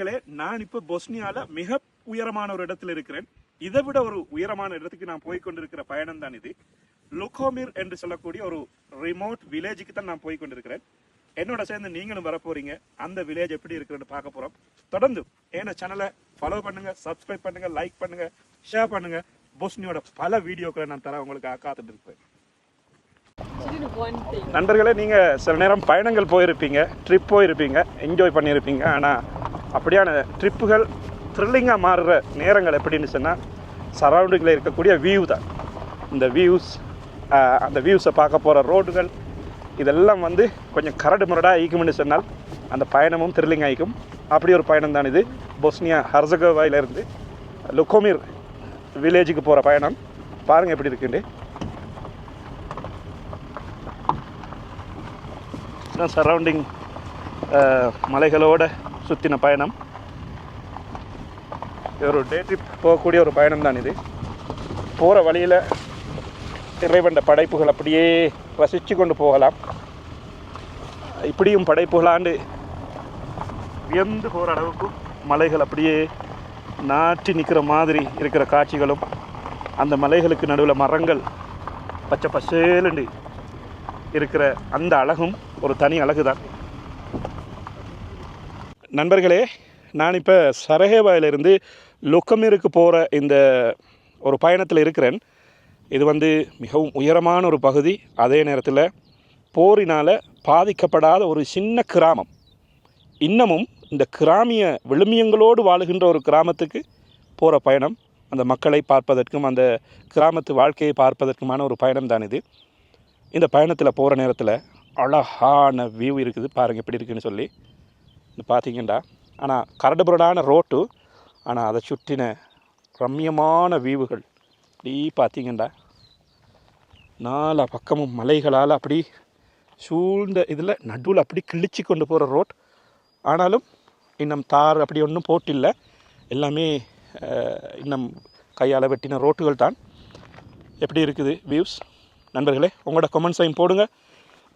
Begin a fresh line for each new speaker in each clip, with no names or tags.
நண்பர்களே நான் இப்ப பொஸ்னியால மிக உயரமான ஒரு இடத்துல இருக்கிறேன். இதை விட ஒரு உயரமான இடத்துக்கு நான் போய் கொண்டிருக்கிற பயணம் தான் இது. லுகோமிர் என்று சொல்லக்கூடிய ஒரு ரிமோட் வில்லேஜுக்கு தான் நான் போய் கொண்டிருக்கிறேன். என்னோட சேர்ந்து நீங்களும் வர போறீங்க அந்த வில்லேஜ் எப்படி இருக்குன்னு பார்க்க போறோம். தொடர்ந்து என்ன சேனலை ஃபாலோ பண்ணுங்க சப்ஸ்கிரைப் பண்ணுங்க லைக் பண்ணுங்க ஷேர் பண்ணுங்க. பொஸ்னியோட பல வீடியோக்களை நான் தர உங்களுக்கு காத்துட்டு இருப்பேன். நண்பர்களே நீங்கள் சில நேரம் பயணங்கள் போயிருப்பீங்க ட்ரிப் போயிருப்பீங்க என்ஜாய் பண்ணியிருப்பீங்க. ஆனால் அப்படியான ட்ரிப்புகள் த்ரில்லிங்காக மாறுற நேரங்கள் எப்படின்னு சொன்னால் சரௌண்டிங்கில் இருக்கக்கூடிய வியூ தான். இந்த வியூஸ் அந்த வியூஸை பார்க்க போகிற ரோடுகள் இதெல்லாம் வந்து கொஞ்சம் கரடு முரடாக ஈக்கும்னு சொன்னால் அந்த பயணமும் த்ரில்லிங் ஆகிக்கும் அப்படி ஒரு பயணம் தான் இது. பொஸ்னியா ஹர்சகோவாயிலிருந்து லுக்கோமிர் வில்லேஜுக்கு போகிற பயணம். பாருங்கள் எப்படி இருக்குண்டு சரௌண்டிங் மலைகளோட சுற்றின பயணம். இது ஒரு டே ட்ரிப் போகக்கூடிய ஒரு பயணம் தான் இது. போகிற வழியில் இறைவண்ட படைப்புகள் அப்படியே ரசித்து கொண்டு போகலாம். இப்படியும் படைப்புகளாண்டு வியந்து போகிற அளவுக்கு மலைகள் அப்படியே நாட்டி நிற்கிற மாதிரி இருக்கிற காட்சிகளும் அந்த மலைகளுக்கு நடுவில் மரங்கள் பச்சை பசேலுண்டு இருக்கிற அந்த அழகும் ஒரு தனி அழகு தான் நண்பர்களே நான் இப்போ சரஹேவாயிலிருந்து லொக்கமீருக்கு போகிற இந்த ஒரு பயணத்தில் இருக்கிறேன். இது வந்து மிகவும் உயரமான ஒரு பகுதி. அதே நேரத்தில் போரினால் பாதிக்கப்படாத ஒரு சின்ன கிராமம். இன்னமும் இந்த கிராமிய விழுமியங்களோடு வாழுகின்ற ஒரு கிராமத்துக்கு போகிற பயணம். அந்த மக்களை பார்ப்பதற்கும் அந்த கிராமத்து வாழ்க்கையை பார்ப்பதற்குமான ஒரு பயணம் தான் இது. இந்த பயணத்தில் போகிற நேரத்தில் அழகான வியூ இருக்குது. பாருங்கள் எப்படி இருக்குன்னு சொல்லி. இது ஆனால் கரடுபுரடான ரோட்டு ஆனால் அதை சுற்றின ரம்யமான வியூவுகள் அப்படி பார்த்தீங்கன்னா நாலா பக்கமும் மலைகளால் அப்படி சூழ்ந்த இதில் நடுவில் அப்படி கிழிச்சு கொண்டு போகிற ரோட். ஆனாலும் இன்னும் தார் அப்படி ஒன்றும் போட்டில்ல. எல்லாமே இன்னும் கையால் வெட்டின ரோட்டுகள் தான். எப்படி இருக்குது வியூஸ் நண்பர்களே உங்களோட கமெண்ட்ஸையும் போடுங்க.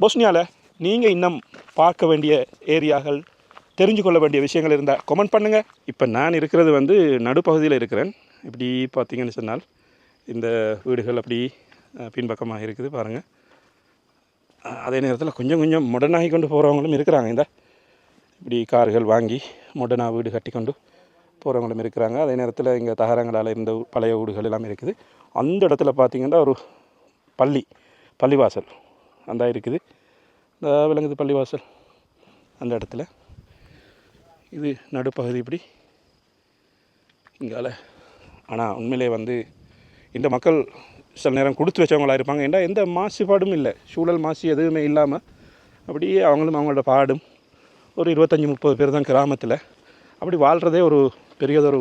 பொஸ்னியாவில் நீங்கள் இன்னும் பார்க்க வேண்டிய ஏரியாக்கள் தெரிஞ்சு கொள்ள வேண்டிய விஷயங்கள் இருந்தால் கமெண்ட் பண்ணுங்கள் இப்போ நான் இருக்கிறது வந்து நடுப்பகுதியில் இருக்கிறேன். இப்படி பார்த்தீங்கன்னு சொன்னால் இந்த வீடுகள் அப்படி பின்பக்கமாக இருக்குது பாருங்கள் அதே நேரத்தில் கொஞ்சம் கொஞ்சம் முடனாகி கொண்டு போகிறவங்களும் இருக்கிறாங்க. இந்த இப்படி கார்கள் வாங்கி முடனாக வீடு கட்டி கொண்டு போகிறவங்களும் இருக்கிறாங்க. அதே நேரத்தில் இங்கே தகரங்களால் இருந்த பழைய வீடுகள் எல்லாம் இருக்குது. அந்த இடத்துல பார்த்தீங்கன்னா ஒரு பள்ளி பள்ளிவாசல் அந்த இருக்குது. இந்த விலங்குது பள்ளிவாசல் அந்த இடத்துல. இது நடுப்பகுதி இப்படி. இங்கால. ஆனால் உண்மையிலே வந்து இந்த மக்கள் சில நேரம் கொடுத்து வச்சவங்களா இருப்பாங்க. ஏன்டா எந்த மாசுபாடும் இல்லை. சூழல் மாசு எதுவுமே இல்லாமல் அப்படியே அவங்களும் அவங்களோட பாடும். ஒரு இருபத்தஞ்சி முப்பது பேர் தான் கிராமத்தில். அப்படி வாழ்கிறதே ஒரு பெரியதொரு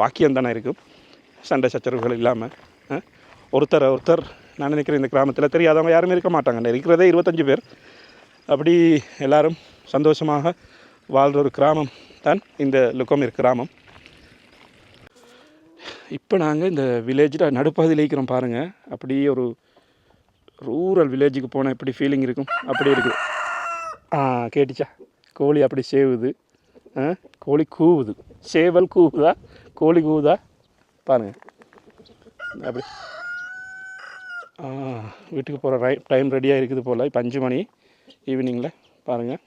பாக்கியம் தானே இருக்கும். சண்டை சச்சரவுகள் இல்லாமல் ஒருத்தர் ஒருத்தர் நான் நினைக்கிறேன் இந்த கிராமத்தில் தெரியாதவங்க யாருமே இருக்க மாட்டாங்க. இருக்கிறதே இருபத்தஞ்சி பேர். அப்படி எல்லோரும் சந்தோஷமாக வாழ்கிற ஒரு கிராமம் தான் இந்த லுக்கோமிர் கிராமம். இப்போ நாங்கள் இந்த வில்லேஜில் நடுப்பகுதியில் இருக்கிறோம் பாருங்கள் அப்படியே ஒரு ரூரல் வில்லேஜுக்கு போனால் எப்படி ஃபீலிங் இருக்கும்? அப்படி இருக்குது. ஆ கேட்டுச்சா? கோழி அப்படி சேவுது. ஆ கோழி கூவுது. சேவல் கூவுதா? கோழி கூவுதா? பாருங்கள் அப்படி. வீட்டுக்கு போகிற டைம் ரெடியாக இருக்குது போல். இப்போ அஞ்சு மணி ஈவினிங்கில் பாருங்கள்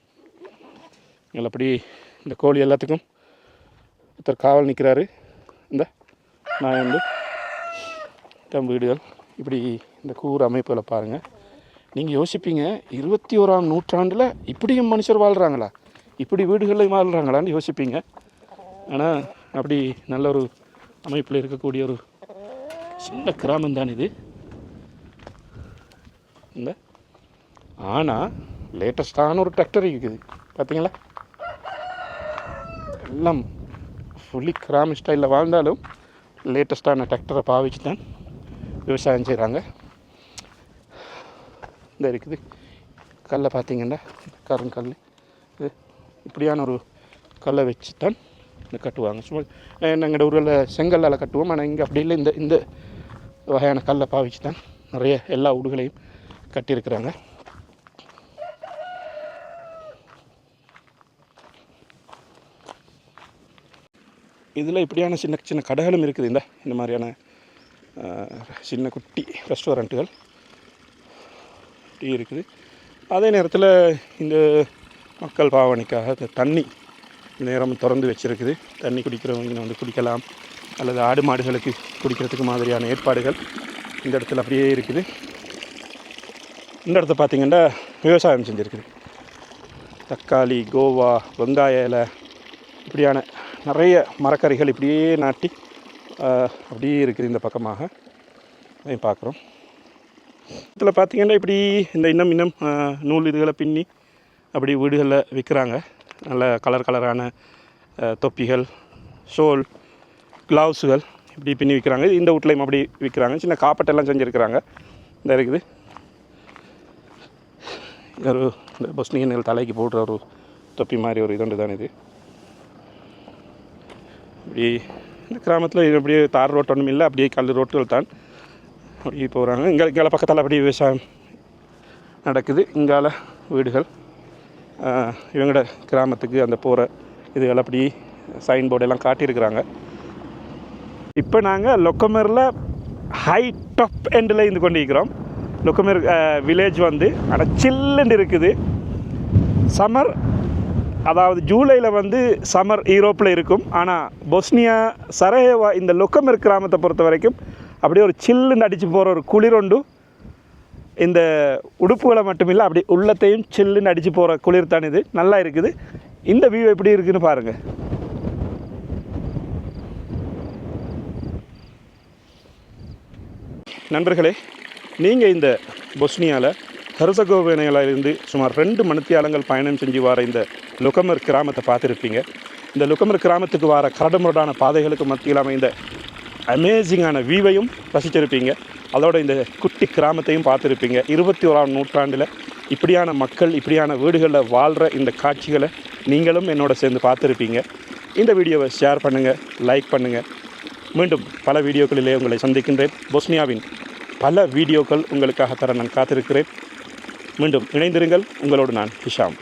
நல்லபடி அப்படி இந்த கோழி எல்லாத்துக்கும் ஒருத்தர் காவல் நிற்கிறாரு. இந்த நான் வந்து தம் வீடுகள். இப்படி இந்த கூர் அமைப்புகளை பாருங்கள் நீங்கள் யோசிப்பீங்க இருபத்தி ஓராம் நூற்றாண்டில் இப்படியும் மனுஷர் வாழ்கிறாங்களா இப்படி வீடுகளில் வாழ்கிறாங்களான்னு யோசிப்பீங்க. ஆனால் அப்படி நல்ல ஒரு அமைப்பில் இருக்கக்கூடிய ஒரு சின்ன கிராமம் தான் இது. இந்த ஆனால் லேட்டஸ்டான ஒரு டிராக்டர் இருக்குது. பார்த்தீங்களா எல்லாம் ஃபுல்லி கிராம ஸ்டைலில் வாழ்ந்தாலும் லேட்டஸ்ட்டான டிராக்டரை பாவிச்சு தான் விவசாயம் செய்கிறாங்க இந்த இருக்குது. கல்லை பார்த்திங்கன்னா கருங்கல் இது இப்படியான ஒரு கல்லை வச்சு தான் இந்த கட்டுவாங்க. சும்மா எங்களோட ஊரில் செங்கல்லால் கட்டுவோம். ஆனால் இங்கே அப்படி இல்லை. இந்த இந்த வகையான கல்லை பாவிச்சு தான் நிறைய எல்லா வீடுகளையும் கட்டியிருக்கிறாங்க. இதில் இப்படியான சின்ன சின்ன கடைகளும் இருக்குது. இந்த இந்த மாதிரியான சின்ன குட்டி ரெஸ்டாரண்ட்டுகள் டீ இருக்குது. அதே நேரத்தில் இந்த மக்கள் பாவனைக்காக இந்த தண்ணி நேரம் திறந்து வச்சிருக்குது. தண்ணி குடிக்கிறவங்க வந்து குடிக்கலாம். அல்லது ஆடு மாடுகளுக்கு குடிக்கிறதுக்கு மாதிரியான ஏற்பாடுகள் இந்த இடத்துல அப்படியே இருக்குது. இந்த இடத்த பார்த்திங்கன்னா விவசாயம் செஞ்சுருக்குது. தக்காளி கோவா வெங்காய இலை இப்படியான நிறைய மரக்கறிகள் இப்படியே நாட்டி அப்படியே இருக்குது இந்த பக்கமாக. அதையும் பார்க்குறோம். இதில் பார்த்திங்கன்னா இப்படி இந்த இன்னும் இன்னும் நூல் இதுகளை பின்னி அப்படி வீடுகளில் விற்கிறாங்க. நல்ல கலர் கலரான தொப்பிகள் ஷோல் க்ளவுஸுகள் இப்படி பின்னி விற்கிறாங்க. இந்த வீட்லையும் அப்படி விற்கிறாங்க. சின்ன காப்பட்டெல்லாம் செஞ்சுருக்கிறாங்க. இந்த இருக்குது. ஒரு இந்த பொஸ்னியன்கள் தலைக்கு போடுற ஒரு தொப்பி மாதிரி ஒரு இதுண்டு தான் இது. இப்படி இந்த கிராமத்தில் இது அப்படியே தார் ரோட்டு ஒன்றும் இல்லை அப்படியே கல் ரோட்டுகள் தான். அப்படியே போகிறாங்க இங்கே இங்கே பக்கத்தில் அப்படியே விவசாயம் நடக்குது. இங்கால வீடுகள் இவங்கட இவங்களோட கிராமத்துக்கு அந்த போகிற இதுகள் அப்படி சைன் போர்டெல்லாம் காட்டியிருக்கிறாங்க. இப்போ நாங்கள் லொக்கமரில் ஹை டாப் எண்டில் இருந்து கொண்டு இருக்கிறோம் லொக்கமர் வில்லேஜ் வந்து ஆனால் சில்லுன்னு இருக்குது. சம்மர் அதாவது ஜூலையில் வந்து சம்மர் ஈரோப்பில் இருக்கும். ஆனால் பொஸ்னியா சரஹேவா இந்த லொக்கமெர் கிராமத்தை பொறுத்த வரைக்கும் அப்படியே ஒரு சில்லுன்னு அடித்து போகிற ஒரு குளிரொண்டு இந்த உடுப்புகளை மட்டுமில்லை அப்படி உள்ளத்தையும் சில்லுன்னு அடித்து போகிற குளிர் தான் இது. நல்லா இருக்குது. இந்த வியூ எப்படி இருக்குதுன்னு பாருங்கள் நண்பர்களே நீங்கள் இந்த பொஸ்னியாவில் ஹெர்சகோவேனையிலிருந்து சுமார் ரெண்டு மணித்தியாலங்கள் பயணம் செஞ்சு வர இந்த லுகமர் கிராமத்தை பார்த்துருப்பீங்க. இந்த லுகமர் கிராமத்துக்கு வர கரடுமுரடான பாதைகளுக்கு மத்தியில் அமைந்த அமேசிங்கான வியூவையும் ரசிச்சிருப்பீங்க அதோட இந்த குட்டி கிராமத்தையும் பார்த்துருப்பீங்க. இருபத்தி ஓராம் நூற்றாண்டில் இப்படியான மக்கள் இப்படியான வீடுகளில் வாழ்கிற இந்த காட்சிகளை நீங்களும் என்னோட சேர்ந்து பார்த்துருப்பீங்க. இந்த வீடியோவை ஷேர் பண்ணுங்கள் லைக் பண்ணுங்கள் மீண்டும் பல வீடியோக்களிலே உங்களை சந்திக்கின்றேன். பொஸ்னியாவின் பல வீடியோக்கள் உங்களுக்காக தர நான் காத்திருக்கிறேன். மீண்டும் இணைந்திருங்கள். உங்களோடு நான் ஹிஷாம்.